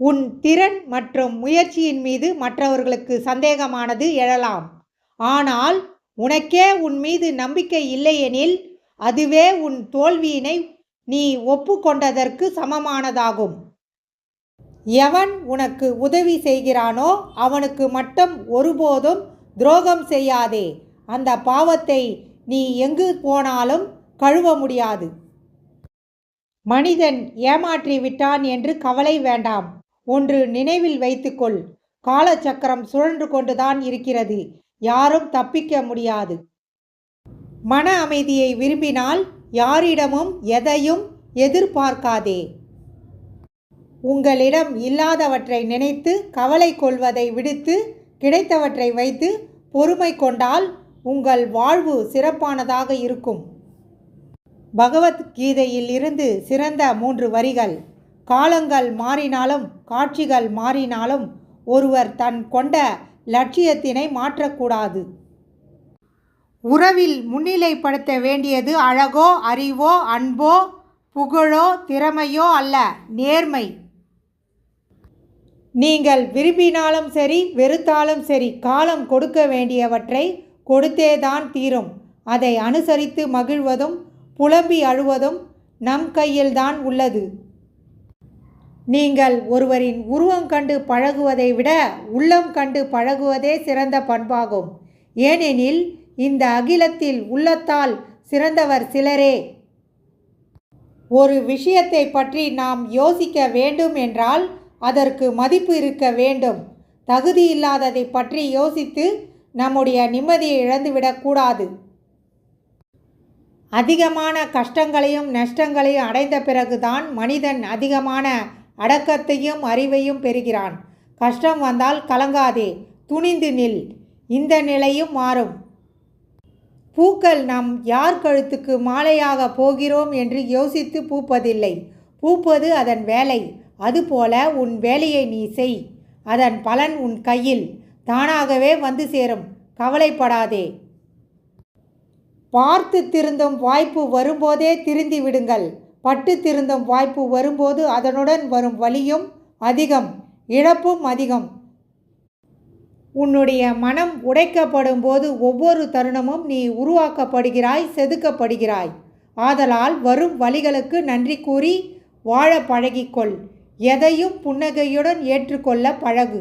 உன் திறன் மற்றும் முயற்சியின் மீது மற்றவர்களுக்கு சந்தேகமானது எழலாம். ஆனால் உனக்கே உன் மீது நம்பிக்கை இல்லையெனில் அதுவே உன் தோல்வியினை நீ ஒப்புக்கொண்டதற்கு சமமானதாகும். எவன் உனக்கு உதவி செய்கிறானோ அவனுக்கு மட்டும் ஒருபோதும் துரோகம் செய்யாதே. அந்த பாவத்தை நீ எங்கு போனாலும் கழுவ முடியாது. மனிதன் ஏமாற்றி விட்டான் என்று கவலை வேண்டாம். ஒன்று நினைவில் வைத்துக்கொள். காலச்சக்கரம் சுழன்று கொண்டுதான் இருக்கிறது. யாரும் தப்பிக்க முடியாது. மன அமைதியை விரும்பினால் யாரிடமும் எதையும் எதிர்பார்க்காதே. உங்களிடம் இல்லாதவற்றை நினைத்து கவலை கொள்வதை விடுத்து கிடைத்தவற்றை வைத்து பொறுமை கொண்டால் உங்கள் வாழ்வு சிறப்பானதாக இருக்கும். பகவத்கீதையில் இருந்து சிறந்த மூன்று வரிகள். காலங்கள் மாறினாலும் காட்சிகள் மாறினாலும் ஒருவர் தன் கொண்ட லட்சியத்தினை மாற்றக்கூடாது. உறவில் முன்னிலைப்படுத்த வேண்டியது அழகோ அறிவோ அன்போ புகழோ திறமையோ அல்ல நேர்மை. நீங்கள் விரும்பினாலும் சரி வெறுத்தாலும் சரி காலம் கொடுக்க வேண்டியவற்றை கொடுத்தேதான் தீரும். அதை அனுசரித்து மகிழ்வதும் புலம்பி அழுவதும் நம் கையில்தான் உள்ளது. நீங்கள் ஒருவரின் உருவம் கண்டு பழகுவதை விட உள்ளம் கண்டு பழகுவதே சிறந்த பண்பாகும். ஏனெனில் இந்த அகிலத்தில் உள்ளத்தால் சிறந்தவர் சிலரே. ஒரு விஷயத்தை பற்றி நாம் யோசிக்க வேண்டும் என்றால் அதற்கு மதிப்பு இருக்க வேண்டும். தகுதி இல்லாததை பற்றி யோசித்து நம்முடைய நிம்மதியை இழந்துவிடக்கூடாது அதிகமான கஷ்டங்களையும் நஷ்டங்களையும் அடைந்த பிறகுதான் மனிதன் அதிகமான அடக்கத்தையும் அறிவையும் பெறுகிறான். கஷ்டம் வந்தால் கலங்காதே துணிந்து நில் இந்த நிலையும் மாறும். பூக்கள் நாம் யார் கழுத்துக்கு மாலையாக போகிறோம் என்று யோசித்து பூப்பதில்லை. பூப்பது அதன் வேலை அதுபோல உன் வேலையை நீ செய். அதன் பலன் உன் கையில் தானாகவே வந்து சேரும் கவலைப்படாதே. பார்த்து திருந்தும் வாய்ப்பு வரும்போதே திருந்தி விடுங்கள். பட்டு திருந்தும் வாய்ப்பு வரும்போது அதனுடன் வரும் வலியும் அதிகம் இழப்பும் அதிகம். உன்னுடைய மனம் உடைக்கப்படும் போது ஒவ்வொரு தருணமும் நீ உருவாக்கப்படுகிறாய் செதுக்கப்படுகிறாய். ஆதலால் வரும் வழிகளுக்கு நன்றி கூறி வாழ பழகிக்கொள். எதையும் புன்னகையுடன் ஏற்றுக்கொள்ள பழகு.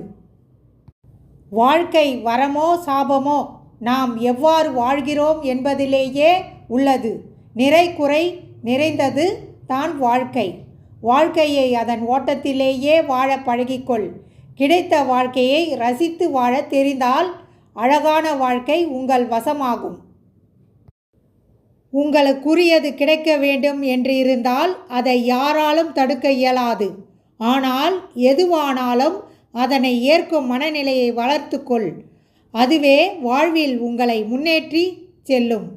வாழ்க்கை வரமோ சாபமோ நாம் எவ்வாறு வாழ்கிறோம் என்பதிலேயே உள்ளது. நிறை குறை நிறைந்தது தான் வாழ்க்கை. வாழ்க்கையை அதன் ஓட்டத்திலேயே வாழ பழகிக்கொள். கிடைத்த வாழ்க்கையை ரசித்து வாழ தெரிந்தால் அழகான வாழ்க்கை உங்கள் வசமாகும். உங்களுக்குரியது கிடைக்க வேண்டும் என்று இருந்தால் அதை யாராலும் தடுக்க இயலாது. ஆனால் எதுவானாலும் அதனை ஏற்கும் மனநிலையை வளர்த்துக்கொள். அதுவே வாழ்வில் உங்களை முன்னேற்றி செல்லும்.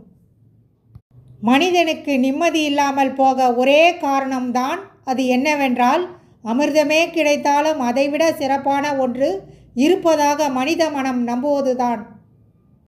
மனிதனுக்கு நிம்மதி இல்லாமல் போக ஒரே காரணம்தான் அது என்னவென்றால் அமிர்தமே கிடைத்தாலும் அதைவிட சிறப்பான ஒன்று இருப்பதாக மனித மனம் நம்புவதுதான்.